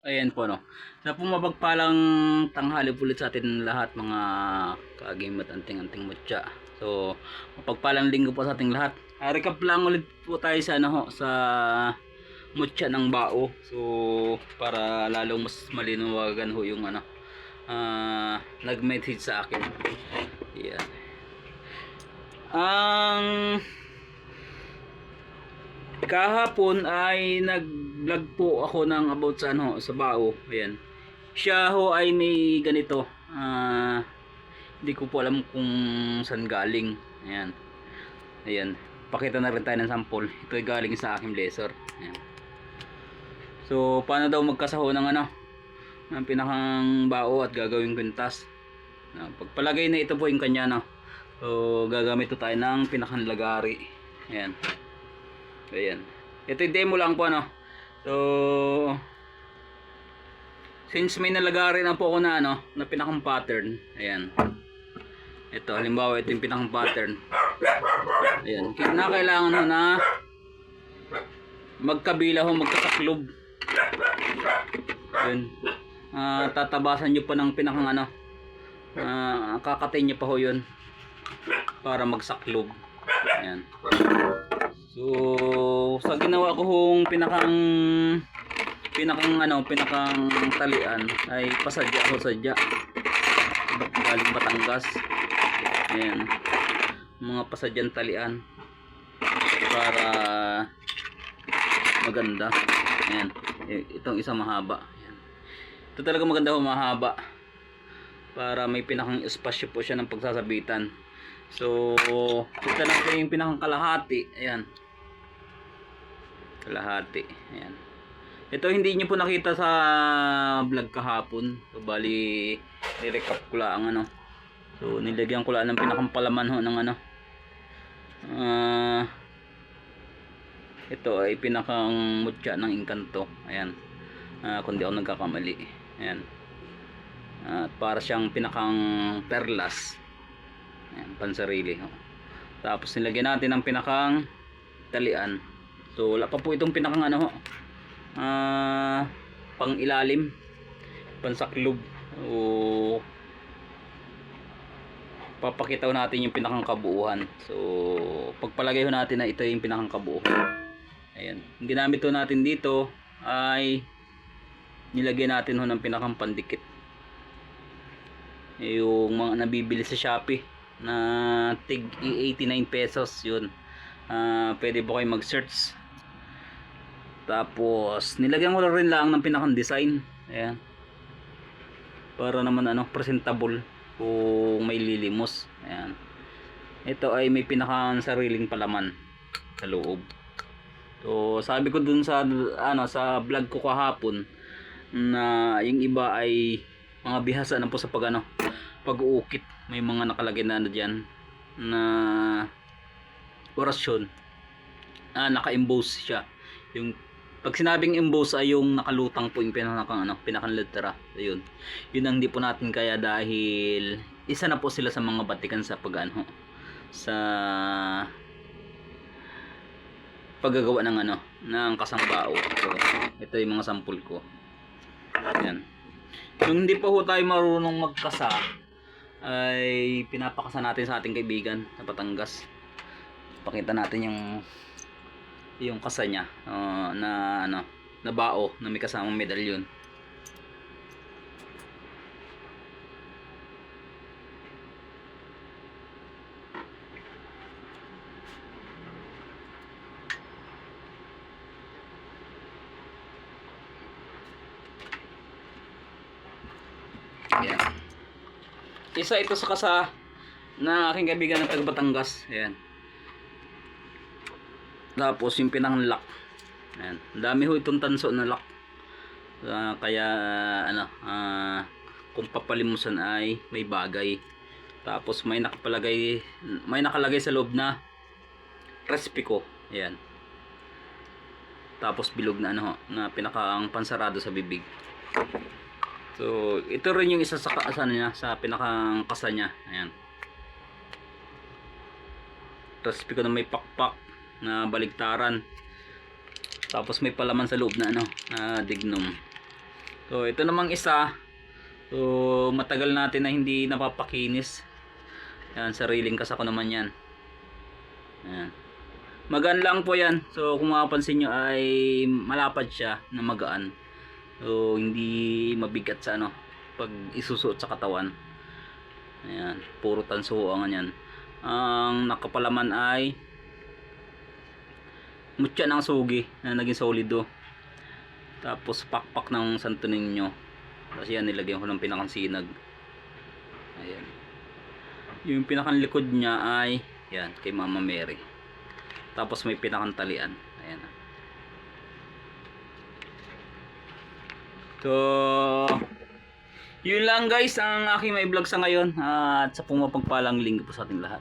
Ayan po no. Sa pumabagpalang tanghali ulit sa atin lahat mga kagim at anting-anting mutya. So, mapagpalang linggo po sa ating lahat. Ah, recap lang ulit po tayo sa ano sa mutya ng bao. So, para lalong mas malinawagan ho yung ano ah nag-message sa akin. Yan. Ang kahapon ay nag-vlog po ako ng about sa ano sa bao. Ayan. Siya ho ay may ganito. Ah hindi ko po alam kung saan galing. Ayan. Ayan. Pakita na rin tayo ng sample. Ito ay galing sa aking blazer ayan. So paano daw magkasaho ng ano? Ng pinakang bao at gagawing kwintas Ah, pagpalagay na ito po yung kanya no? So gagamit po tayo ng pinakang ayan. Ayan. Ito yung demo lang po ano. So since may nalagari na po ako na ano, na pinakang pattern. Ayan. Ito halimbawa ito yung pinakang pattern. Ayan. Kinakailangan ho na magkabila ho, magkasaklob. Ayan. Ah, tatabasan nyo pa ng pinakang ano. Ah, kakatayin nyo pa ho yun para magsaklob. Ayan. So, sa ginawa ko hong pinakang pinakang ano, pinakang talian ay pasadya ko sadya. Galing Batangas. Ayan. Mga pasadyang talian para maganda. Ayan. Itong isa mahaba. Ayan. Ito talaga maganda ho, mahaba. Para may pinakang espasyo po siya ng pagsasabitan. So, ito lang po yung pinakang kalahati. Ayan. Kalahati. Ayan. Ito hindi nyo po nakita sa vlog kahapon. So, bali, nirecap ko lang ano. So, nilagyan ko lang ng pinakang palaman ho ng ano. Ah, ito ay pinakang mutya ng inkanto. Ayan. Ah, kundi ako nagkakamali. Ayan. At para siyang pinakang perlas. Ayan, pansarili. Oh. Tapos nilagyan natin ng pinakang talian. So wala pa po itong pinakang ano ho. Ah, pang ilalim. Pansaklob. O papakita natin yung pinakang kabuuhan. So pagpalagay natin na ito yung pinakang kabuuhan. Ayan. Ang ginamit natin dito ay nilagyan natin ho ng pinakang pandikit. Yung mga nabibili sa Shopee na tig 89 pesos yun. Ah, pwede po kayo mag search tapos nilagyan ko rin lang ng pinakang design. Ayan. Para naman ano presentable kung may lilimos. Ayan. Ito ay may pinakang sariling palaman sa loob. So sabi ko dun sa ano sa vlog ko kahapon na yung iba ay mga bihasa na po sa pag ano pag-uukit. May mga nakalagay na ano dyan na orasyon. Ah, naka-emboss siya. Yung pag sinabing emboss ay yung nakalutang po yung pinakang ano, pinakang letra ayun. Yun ang hindi po natin kaya dahil isa na po sila sa mga batikan sa pag ano sa paggagawa ng ano ng kasambao. So, ito yung mga sampul ko. Yan kung hindi pa ho tayo marunong magkasa ay pinapakasa natin sa ating kaibigan sa Batangas pakita natin yung yung kasa niya uh, na ano na bao na may kasamang medalyon Isa ito sa kasa na aking kaibigan ng taga Batangas. Ayan. Tapos yung pinang lock. Ayan. Ang dami ho itong tanso na lock. Ah, kaya ano, ah, kung papalimusan ay may bagay. Tapos may nakapalagay may nakalagay sa loob na Respico. Ayan. Tapos bilog na ano ho, na pinakaang pansarado sa bibig. So, ito rin yung isa sa kaasan niya, sa pinakang kasa niya. Ayan. Tapos ko na may pakpak na baligtaran. Tapos may palaman sa loob na ano, na dignum. So, ito namang isa. So, matagal natin na hindi napapakinis. Yan, sariling kasako naman yan. Ayan. Magaan lang po yan. So, kung mapapansin nyo ay malapad siya na magaan. So, hindi mabigat sa ano, pag isusuot sa katawan. Ayan, puro tansuangan yan. Ang nakapalaman ay mutya ng sugi na naging solido. Tapos pakpak ng Santo Niño. Tapos yan nilagyan ko ng pinakang Ayan. Yung pinakang likod niya ay yan kay Mama Mary. Tapos may pinakang talian. Ayan. So, yun lang guys ang aking may vlog sa ngayon. at sa pumapagpalang linggo po sa ating lahat.